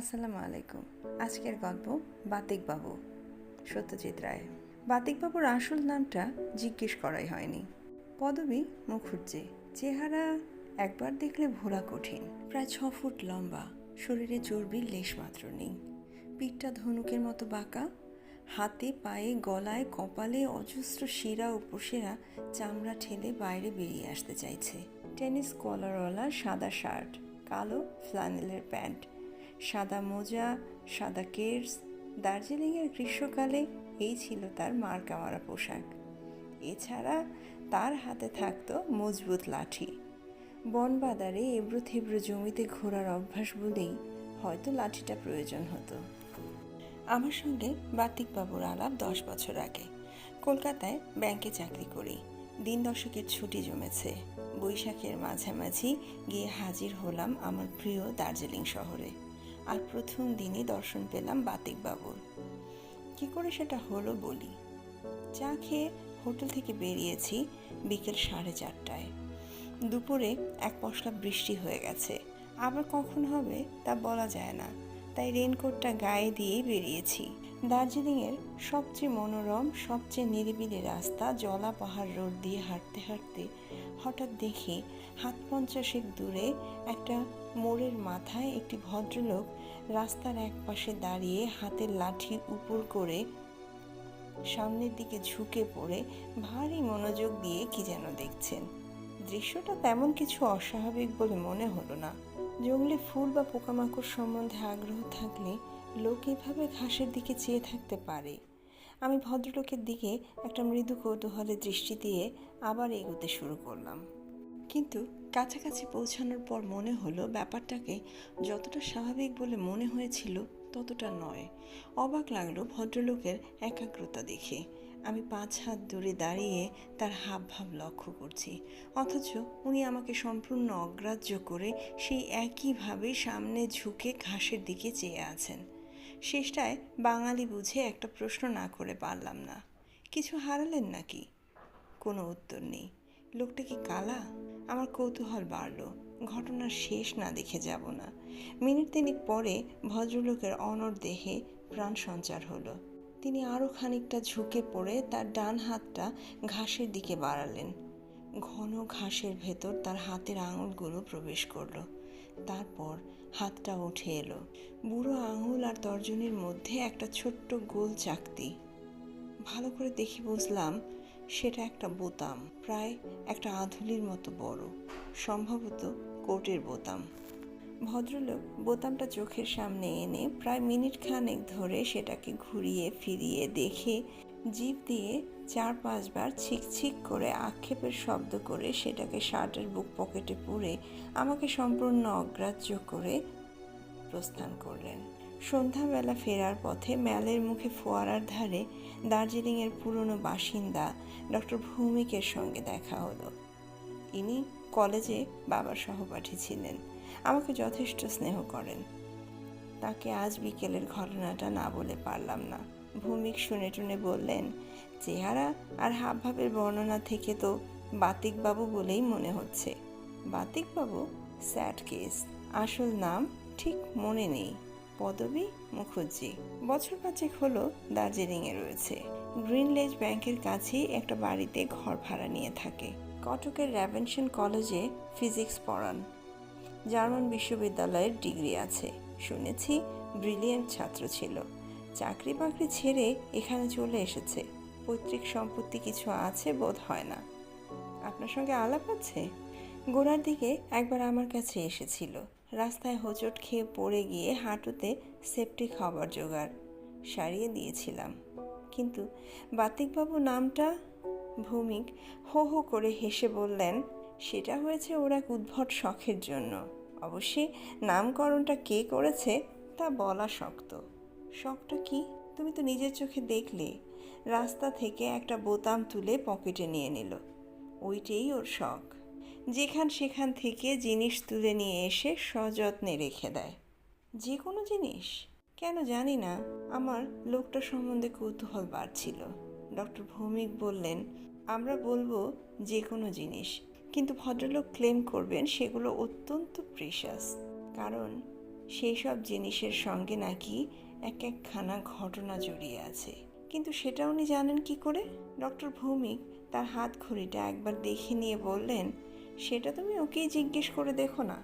আসসালামু আলাইকুম। আজকের গল্প বাতিক বাবু, সত্যজিৎ রায়। বাতিক বাবুর আসল নামটা জিজ্ঞেস করাই হয়নি। পদবী মুখুজ্জে চেহারা একবার দেখলে ভোলা কঠিন। প্রায় ছ ফুট লম্বা, শরীরে চর্বির লেশ মাত্র নেই। পিঠটা ধনুকের মতো বাঁকা, হাতে, পায়ে, গলায়, কপালে অজস্র শিরা উপসেরা চামড়া ঠেলে বাইরে বেরিয়ে আসতে চাইছে। টেনিস কলারওয়ালা সাদা শার্ট, কালো ফ্লানেলের প্যান্ট সাদা মোজা, সাদা কেরস দার্জিলিংয়ের গ্রীষ্মকালে এই ছিল তার মারা পোশাক। এছাড়া তার হাতে থাকতো মজবুত লাঠি। বনবাদারে এবড়ো থেবড়ো জমিতে ঘোরার অভ্যাস বলেই হয়তো লাঠিটা প্রয়োজন হতো। আমার সঙ্গে বাতিক বাবুর আলাপ দশ বছর আগে। কলকাতায় ব্যাংকে চাকরি করি। দিন দশকের ছুটি জমেছে। বৈশাখের মাঝামাঝি গিয়ে হাজির হলাম আমার প্রিয় দার্জিলিং শহরে। আর প্রথম দিনই দর্শন পেলাম বাতিক বাবুর কি করে সেটা হলো বলি? চা খেয়ে হোটেল থেকে বেরিয়েছি বিকেল সাড়ে চারটায়। দুপুরে এক পশলা বৃষ্টি হয়ে গেছে। আবার কখন হবে তা বলা যায় না। তাই রেনকোটটা গায়ে দিয়েই বেরিয়েছি। দার্জিলিংয়ের সবচেয়ে মনোরম, সবচেয়ে নিরিবিলি রাস্তা জলা পাহাড় রোড দিয়ে হাঁটতে হাঁটতে হঠাৎ দেখি হাত পঞ্চাশেক দূরে একটা মোড়ের মাথায় একটি ভদ্রলোক রাস্তার এক পাশে দাঁড়িয়ে হাতের লাঠি উপর করে সামনের দিকে ঝুঁকে পড়ে ভারী মনোযোগ দিয়ে কি যেন দেখছেন। দৃশ্যটা তেমন কিছু অস্বাভাবিক বলে মনে হলো না। জঙ্গলে ফুল বা পোকামাকড় সম্বন্ধে আগ্রহ থাকলে লোক এভাবে ঘাসের দিকে চেয়ে থাকতে পারে। আমি ভদ্রলোকের দিকে একটা মৃদু কৌতূহলের দৃষ্টি দিয়ে আবার এগোতে শুরু করলাম। কিন্তু কাছাকাছি পৌঁছানোর পর মনে হলো ব্যাপারটাকে যতটা স্বাভাবিক বলে মনে হয়েছিল ততটা নয়। অবাক লাগল ভদ্রলোকের একাগ্রতা দেখে। আমি পাঁচ হাত দূরে দাঁড়িয়ে তার হাব ভাব লক্ষ্য করছি। অথচ উনি আমাকে সম্পূর্ণ অগ্রাহ্য করে সেই একইভাবে সামনে ঝুঁকে ঘাসের দিকে চেয়ে আছেন। শেষটায় বাঙালি বুঝে একটা প্রশ্ন না করে পারলাম না। কিছু হারালেন নাকি? কোনো উত্তর নেই। লোকটা কি কালা? আমার কৌতূহল বাড়ল। ঘটনার শেষ না দেখে যাব না। মিনিট তিনেক পরে ভদ্রলোকের অনর দেহে প্রাণ সঞ্চার হলো। তিনি আরও খানিকটা ঝুঁকে পড়ে তার ডান হাতটা ঘাসের দিকে বাড়ালেন। ঘন ঘাসের ভেতর তার হাতের আঙুলগুলো প্রবেশ করল। তারপর হাতটা উঠে এলো। বুড়ো আঙুল আর তর্জনীর মধ্যে একটা ছোট্ট গোল চাকতি। ভালো করে দেখি বুঝলাম সেটা একটা বোতাম, প্রায় একটা আধুলির মতো বড়, সম্ভবত কোটের বোতাম। ভদ্রলোক বোতামটা চোখের সামনে এনে প্রায় মিনিট খানেক ধরে সেটাকে ঘুরিয়ে ফিরিয়ে দেখে জিভ দিয়ে চার পাঁচবার ছিকছিক করে আক্ষেপের শব্দ করে সেটাকে শার্টের বুক পকেটে পুরে আমাকে সম্পূর্ণ অগ্রাহ্য করে প্রস্থান করলেন। সন্ধ্যাবেলা ফেরার পথে ম্যালের মুখে ফোয়ারার ধারে দার্জিলিংয়ের পুরনো বাসিন্দা ডক্টর ভৌমিকের সঙ্গে দেখা হলো। ইনি কলেজে বাবার সহপাঠী ছিলেন। আমাকে যথেষ্ট স্নেহ করেন। তাকে আজ বিকেলের ঘটনাটা না বলে পারলাম না। ভৌমিক শুনে টুনে বললেন, চেহারা আর হাবভাবের বর্ণনা থেকে তো বাতিকবাবু বলেই মনে হচ্ছে। বাতিকবাবু স্যাড কেস। আসল নাম ঠিক মনে নেই। পদবী মুখুজ্জি বছর পাঁচেক হলো দার্জিলিংয়ে রয়েছে। গ্রিনলেজ ব্যাংকের কাছেই একটা বাড়িতে ঘর ভাড়া নিয়ে থাকে। কটকের র্যাভেনশন কলেজে ফিজিক্স পড়ান। জার্মান বিশ্ববিদ্যালয়ের ডিগ্রি আছে। শুনেছি ব্রিলিয়েন্ট ছাত্র ছিল। চাকরি বাকরি ছেড়ে এখানে চলে এসেছে। পৈতৃক সম্পত্তি কিছু আছে বোধ হয় না। আপনার সঙ্গে আলাপ আছে? গোড়ার দিকে একবার আমার কাছে এসেছিল। রাস্তায় হোঁচট খেয়ে পড়ে গিয়ে হাঁটুতে সেপটিক হবার জোগাড় সারিয়ে দিয়েছিলাম। কিন্তু বাতিকবাবু নামটা ভৌমিক হো হো করে হেসে বললেন, সেটা হয়েছে ওর এক উদ্ভট শখের জন্য। অবশ্যই নামকরণটা কে করেছে তা বলা শক্ত। শখটা কি? তুমি তো নিজের চোখে দেখলে। রাস্তা থেকে একটা বোতাম তুলে পকেটে নিয়ে নিল। ওইটাই ওর শখ। যেখান সেখান থেকে জিনিস তুলে নিয়ে এসে সযত্নে রেখে দেয়। যে কোনো জিনিস। কেন জানি না, আমার লোকটা সম্বন্ধে কৌতূহল বাড়ছিল। ডক্টর ভৌমিক বললেন, আমরা বলব যে কোনো জিনিস, কিন্তু ভদ্রলোক ক্লেম করবেন সেগুলো অত্যন্ত প্রেশাস কারণ সেই সব জিনিসের সঙ্গে নাকি এক একখানা ঘটনা জড়িয়ে আছে। কিন্তু সেটা উনি জানেন কি করে? ডক্টর ভৌমিক তার হাত ঘড়িটা একবার দেখে নিয়ে বললেন সেটা তুমি ওকেই জিজ্ঞেস করে দেখো না।